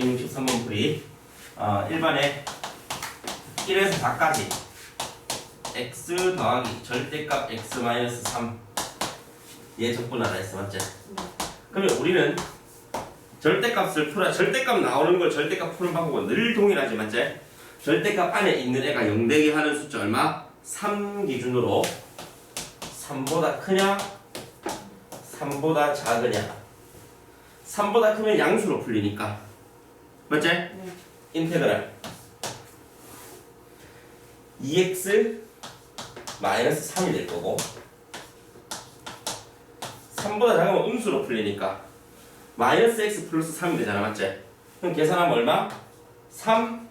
163번 풀이 어, 1번에 1에서 4까지 x 더하기 절대값 x 마이너스 3얘 적분하라 했어 맞지? 그러면 우리는 절대값을 풀어 절대값 나오는 걸 절대값 푸는 방법은 늘 동일하지 맞지? 절대값 안에 있는 애가 0되게 하는 숫자 얼마? 3 기준으로 3보다 크냐? 3보다 작으냐? 3보다 크면 양수로 풀리니까 맞지? 인테그랄 2x 마이너스 3이 될 거고 3보다 작으면 음수로 풀리니까 마이너스 x 플러스 3이 되잖아 맞지? 그럼 계산하면 얼마? 3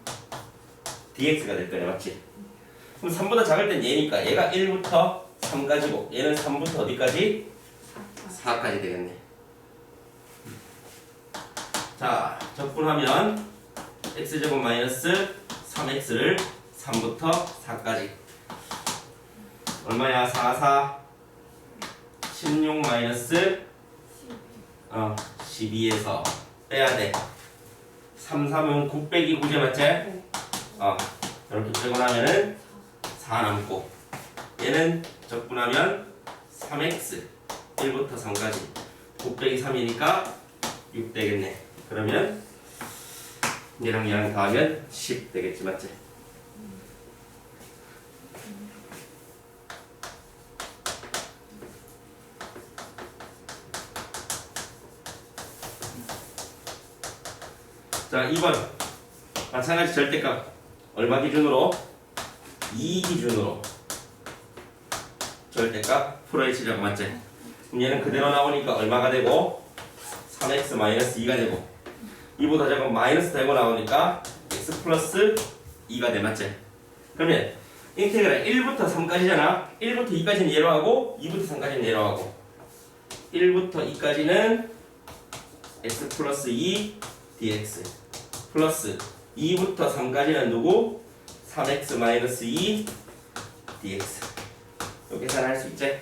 dx가 될 거네 맞지? 그럼 3보다 작을 땐 얘니까 얘가 1부터 3까지고 얘는 3부터 어디까지? 4까지 되겠네 자 적분하면 x제곱 마이너스 3x를 3부터 4까지. 얼마야? 4, 4 16 마이너스 어, 12에서 빼야 돼. 3, 3은 9 빼기 9제 맞지? 어, 이렇게 빼고 나면은 4 남고. 얘는 적분하면 3x 1부터 3까지. 9 빼기 3이니까 6 되겠네 그러면 얘랑 얘랑 더하면 10 되겠지 맞지? 자 2번 마찬가지 절대값 얼마 기준으로? 2 기준으로 절대값 풀어야 치자고 맞지? 얘는 그대로 나오니까 얼마가 되고 3x 마이너스 2가 되고 2보다 작은 마이너스 되고 나오니까 x 플러스 2가 돼 맞지? 그러면 인테그랄 1부터 3까지잖아 1부터 2까지는 예로 하고 2부터 3까지는 예로 하고 1부터 2까지는 x 플러스 2 dx 플러스 2부터 3까지는 누구? 3x 마이너스 2 dx 이렇게 계산할 수 있지?